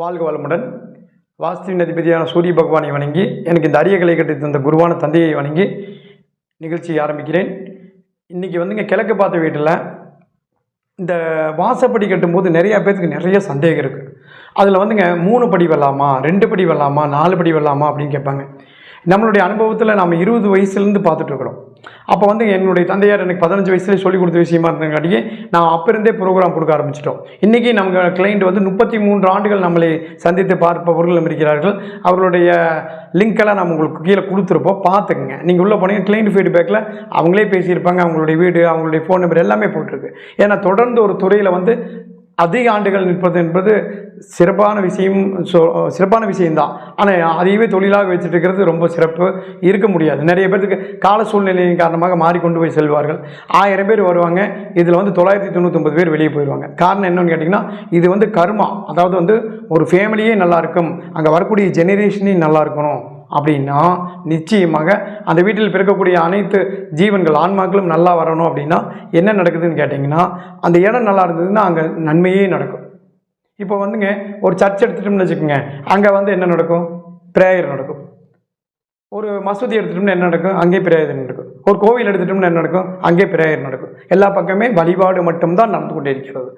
வாழ்க வளமுடன். வாஸ்துவின் அதிபதியான சூரிய பகவானை வணங்கி எனக்கு இந்த அரிய கலை கட்டி தந்த குருவான தந்தையை வணங்கி நிகழ்ச்சியை ஆரம்பிக்கிறேன். இன்றைக்கி வந்துங்க கிழக்கு பார்த்த வீட்டில் இந்த வாசப்படி கட்டும்போது நிறையா பேர்த்துக்கு நிறைய சந்தேகம் இருக்குது அதில் வந்துங்க மூணு படி வரலாமா ரெண்டு படி வரலாமா நாலு படி வரலாமா அப்படின்னு கேட்பாங்க. நம்மளுடைய அனுபவத்தில் நம்ம இருபது வயசுலேருந்து பார்த்துட்ருக்குறோம் அப்போ வந்து என்னுடைய தந்தையார் எனக்கு பதினஞ்சு வயசுலேயே சொல்லிக் கொடுத்த விஷயமா இருந்தங்காட்டியே நான் அப்போ இருந்தே ப்ரோக்ராம் கொடுக்க ஆரம்பிச்சிட்டோம். இன்றைக்கி நம்ம கிளைண்ட் வந்து முப்பத்தி மூன்று ஆண்டுகள் நம்மளை சந்தித்து பார்ப்பவர்களும் இருக்கிறார்கள். அவர்களுடைய லிங்க்கெல்லாம் நம்ம உங்களுக்கு கீழே கொடுத்துருப்போம். பார்த்துக்குங்க. நீங்கள் உள்ளே போனீங்க கிளைண்ட் ஃபீட்பேக்கில் அவங்களே பேசியிருப்பாங்க. அவங்களுடைய வீடு அவங்களுடைய ஃபோன் நம்பர் எல்லாமே போட்டிருக்கு. ஏன்னா தொடர்ந்து ஒரு துறையில் வந்து அதிக ஆண்டுகள் நிற்பது என்பது சிறப்பான விஷயம் சொ சிறப்பான விஷயம்தான். ஆனால் அதையவே தொழிலாக வச்சுட்டு இருக்கிறது ரொம்ப சிறப்பு. இருக்க முடியாது. நிறைய பேருக்கு கால சூழ்நிலையின் காரணமாக மாறிக்கொண்டு போய் செல்வார்கள். ஆயிரம் பேர் வருவாங்க. இதில் வந்து தொள்ளாயிரத்தி தொண்ணூத்தொம்பது பேர் வெளியே போயிடுவாங்க காரணம் என்னென்னு கேட்டிங்கன்னா இது வந்து கர்மா. அதாவது வந்து ஒரு ஃபேமிலியே நல்லாயிருக்கும் அங்கே வரக்கூடிய ஜெனரேஷனே நல்லா இருக்கணும். அப்படின்னா நிச்சயமாக அந்த வீட்டில் பிறக்கக்கூடிய அனைத்து ஜீவன்கள் ஆன்மாக்களும் நல்லா வரணும் அப்படின்னா என்ன நடக்குதுன்னு கேட்டிங்கன்னா அந்த இடம் நல்லா இருந்ததுன்னா அங்கே நன்மையே நடக்கும். இப்போ வந்துங்க ஒரு சர்ச் எடுத்துட்டோம்னு வச்சுக்கோங்க அங்கே வந்து என்ன நடக்கும்? பிரேயர் நடக்கும். ஒரு மசூதி எடுத்துட்டோம்னா என்ன நடக்கும்? அங்கே பிரேயர் நடக்கும். ஒரு கோவில் எடுத்துட்டோம்னா என்ன நடக்கும்? அங்கே பிரேயர் நடக்கும். எல்லா பக்கமே வழிபாடு மட்டும்தான் நடந்து கொண்டே இருக்கிறது.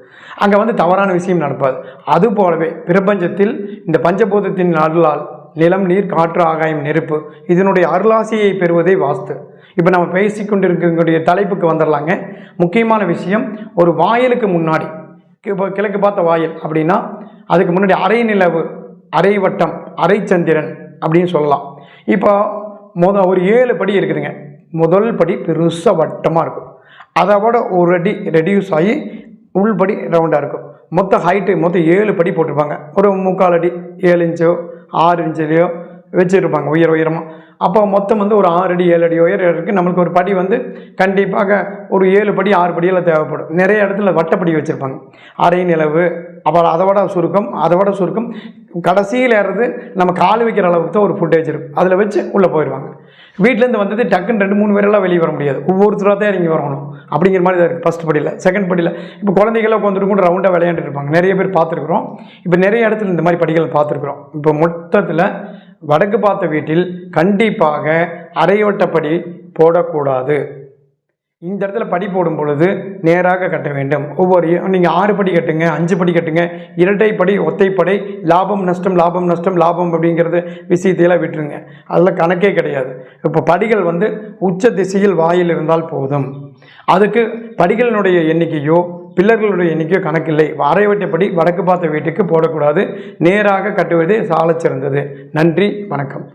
அங்கே வந்து தவறான விஷயம் நடப்பாது அது போலவே பிரபஞ்சத்தில் இந்த பஞ்சபூதத்தின் அருளால் நிலம் நீர் காற்று ஆகாயம் நெருப்பு. இதனுடைய அருளாசியை பெறுவதே வாஸ்து. இப்போ நம்ம பேசிக்கொண்டிருக்கக்கூடிய தலைப்புக்கு வந்துடலாங்க முக்கியமான விஷயம் ஒரு வாயிலுக்கு முன்னாடி இப்போ கிழக்கு பார்த்த வாயில் அப்படின்னா அதுக்கு முன்னாடி அரை நிலவு அரை வட்டம் அரை சந்திரன் அப்படின்னு சொல்லலாம். இப்போ முத ஒரு ஏழு படி இருக்குதுங்க. முதல் படி பெருசாக வட்டமாக இருக்கும். அதை விட ஒரு அடி ரெடியூஸ் ஆகி உள்படி ரவுண்டாக இருக்கும். மொத்த ஹைட்டு மொத்தம் ஏழு படி போட்டிருப்பாங்க. ஒரு முக்கால் அடி ஏழு இன்ச்சோ ஆறு இன்ச்சிலையோ வச்சுருப்பாங்க உயர உயரமாக அப்போ மொத்தம் வந்து ஒரு ஆறு அடி ஏழு அடி உயரம் இருக்குது நம்மளுக்கு ஒரு படி வந்து கண்டிப்பாக ஒரு ஏழு படி ஆறு படியெல்லாம் தேவைப்படும். நிறைய இடத்துல வட்டப்படி வச்சுருப்பாங்க. அரை நிலவு அப்புறம் அதை விட சுருக்கம் அதை விட சுருக்கம். கடைசியில் ஏறது நம்ம கால் வைக்கிற அளவுக்கு தான் ஒரு ஃபுட்டேஜ் இருக்கும். அதில் வச்சு உள்ளே போயிடுவாங்க. வீட்டிலேருந்து வந்தது டக்குன்னு ரெண்டு மூணு பேரெல்லாம் வெளியே வர முடியாது. ஒவ்வொருத்தராக தான் இறங்கி வரணும். அப்படிங்கிற மாதிரி இருக்குது ஃபஸ்ட் படியில். செகண்ட் படியில். இப்போ குழந்தைகளாக உட்காந்துட்டு கூட ரவுண்டாக விளையாண்டுட்டு இருப்பாங்க. நிறைய பேர் பார்த்துருக்குறோம். இப்போ நிறைய இடத்துல இந்த மாதிரி படிகள் பார்த்துருக்குறோம். இப்போ மொத்தத்தில் வடக்கு பார்த்த வீட்டில் கண்டிப்பாக அரையோட்டப்படி போடக்கூடாது. இந்த இடத்துல படி போடும் பொழுது நேராக கட்ட வேண்டும். ஒவ்வொரு நீங்கள் ஆறு படி கட்டுங்க அஞ்சு படி கட்டுங்க. இரட்டை படி ஒத்தைப்படை லாபம் நஷ்டம் லாபம் நஷ்டம் லாபம் அப்படிங்கிறது விஷயத்தையெல்லாம் விட்டுருங்க. அதில் கணக்கே கிடையாது. இப்போ படிகள் வந்து உச்ச திசையில் வாயில் இருந்தால் போதும். அதுக்கு படிகளினுடைய எண்ணிக்கையோ பில்லர்களுடைய எண்ணிக்கையோ கணக்கில்லை. அரைவட்டப்படி வடக்கு பார்த்த வீட்டுக்கு போடக்கூடாது. நேராக கட்டுவதே சாலச் சிறந்தது நன்றி வணக்கம்.